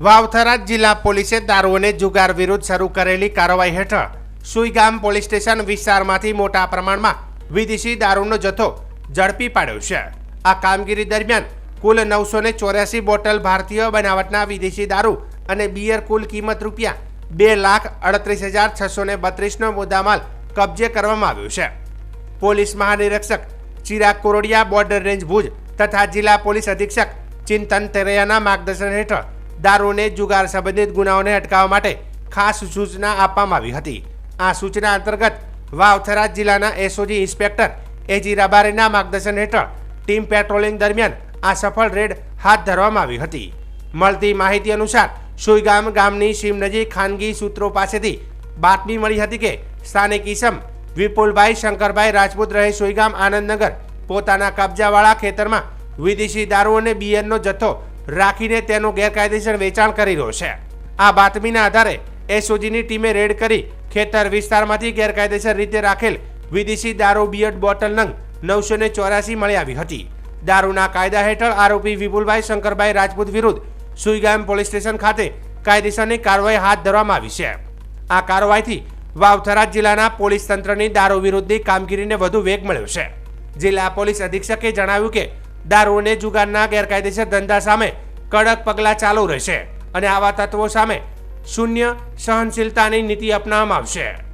વાવથરા જિલ્લા પોલીસે દારૂ અને જુગાર વિરુદ્ધ શરૂ કરેલી કાર્યવાહી હેઠળ સુઈગામ પોલીસ સ્ટેશન વિસ્તારમાંથી મોટા પ્રમાણમાં વિદેશી દારૂનો જથ્થો ઝડપી પાડ્યો છે. આ કામગીરી દરમિયાન કુલ નવસો ને ચોર્યાસી બોટલ ભારતીય બનાવટના વિદેશી દારૂ અને બિયર કુલ કિંમત રૂપિયા બે લાખ અડત્રીસ હજાર છસો ને બત્રીસનો મુદ્દામાલ કબજે કરવામાં આવ્યો છે. પોલીસ મહાનિરીક્ષક ચિરાગ કોરોડિયા બોર્ડર રેન્જ ભુજ તથા જિલ્લા પોલીસ અધિક્ષક ચિંતન તેરૈયાના માર્ગદર્શન હેઠળ દારૂને, જુગાર સંબંધિત ગુનાઓને અટકાવવા માટે ખાસ સૂચના આપવામાં આવી હતી. આ સૂચના અંતર્ગત વાવથરા જિલ્લાના એસઓજી ઇન્સ્પેક્ટર એજી રબારીના માર્ગદર્શન હેઠળ ટીમ પેટ્રોલિંગ દરમિયાન આ સફળ રેડ હાથ ધરવામાં આવી હતી. મળતી માહિતી અનુસાર સુઈગામ ગામની સીમ નજીક ખાનગી સૂત્રો પાસેથી બાતમી મળી હતી કે સ્થાનિક ઈસમ વિપુલભાઈ શંકરભાઈ રાજપૂત રહે સુઈગામ આનંદનગર. પોતાના કબજાવાળા ખેતરમાં વિદેશી દારૂ અને બિયરનો જથ્થો રાખીને તેનું ગેરકાયદેસર વેચાણ કરી રહ્યો છે. આ બાતમીના આધારે એસઓજીની ટીમે રેડ કરી ખેતર વિસ્તારમાંથી ગેરકાયદેસર રીતે રાખેલ વિદેશી દારૂ બિયર બોટલ નંગ નવસો ને ચોરાસી મળી આવી હતી. દારૂના કાયદા હેઠળ આરોપી વિપુલભાઈ શંકરભાઈ રાજપૂત વિરુદ્ધ સુઈગામ પોલીસ સ્ટેશન ખાતે કાયદેસરની કાર્યવાહી હાથ ધરવામાં આવી છે. આ કાર્યવાહીથી વાવથરા જિલ્લાના પોલીસ તંત્રની દારૂ વિરુદ્ધની કામગીરીને વધુ વેગ મળ્યો છે. જિલ્લા પોલીસ અધિક્ષકે જણાવ્યું કે દારૂ અને જુગારના ગેરકાયદેસર ધંધા સામે કડક પગલાં ચાલુ રહેશે અને આવા તત્વો સામે શૂન્ય સહનશીલતાની નીતિ અપનાવવામાં આવશે.